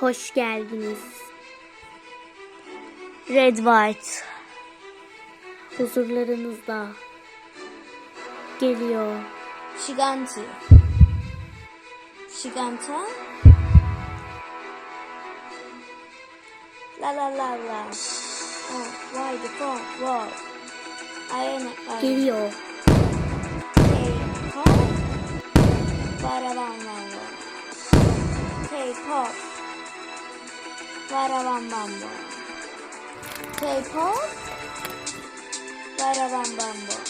Hoş geldiniz. Red White. Huzurlarınızda geliyor. Shiganti. Shiganta. La la la la. Oh, why the phone? Wow. I am a Geliyor. K-pop. Baraban bam bam. K-pop. Baraban bam bam. K-pop. Baraban bam bam.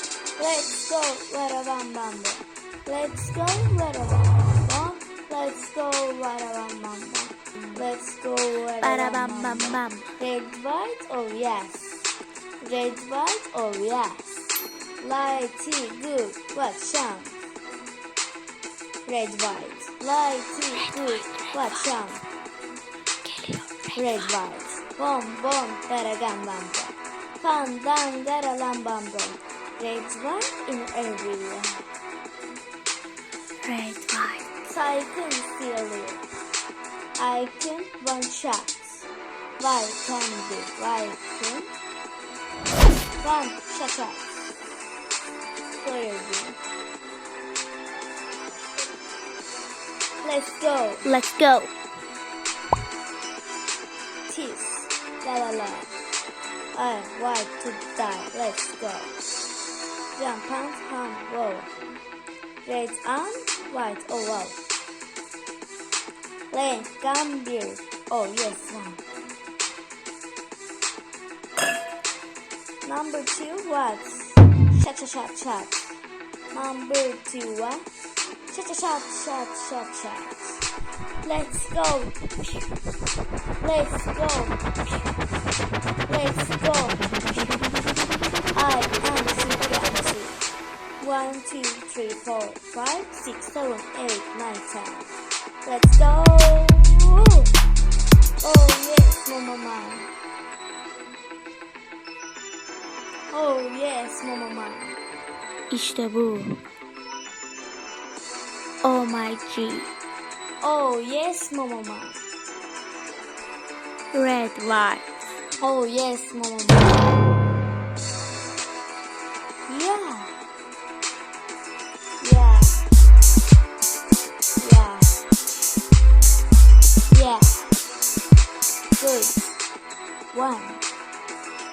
Let's go. Baraban bam bam. Let's go. Baraban bam bam. Let's go. Baraban bam bam. Let's go. Para Baraban bam bam bam. Red, white, oh yes. Red, white, oh yes. Light, tea, good, what sound? Red, white. Light, tea, good, what sound? Red, white. Boom, boom, baragam, bam, bam. Pandan, garalam, bam, bam. Red, white in area. Red White. Tycoon failure. Icon one shot. Why can be Icon? One shot. Player game. Let's go. Let's go. La. I want to die. Let's go. Jump on, hum, whoa. Red on, white, oh wow. Lane, Gambir. Oh yes, one. Number two, what? Shot, shot, shot, shot. Number two, what? Shot, shot, shot, shot, shot, shot. Let's go. Let's go. One, two, three, four, five, six, seven, eight, nine, ten. Let's go. Oh yes, Mama Man. Oh yes, Mama Man. İşte bu. Oh my G. Oh yes, Mama Man. Red White. Oh yes, Mama Man. Good. One.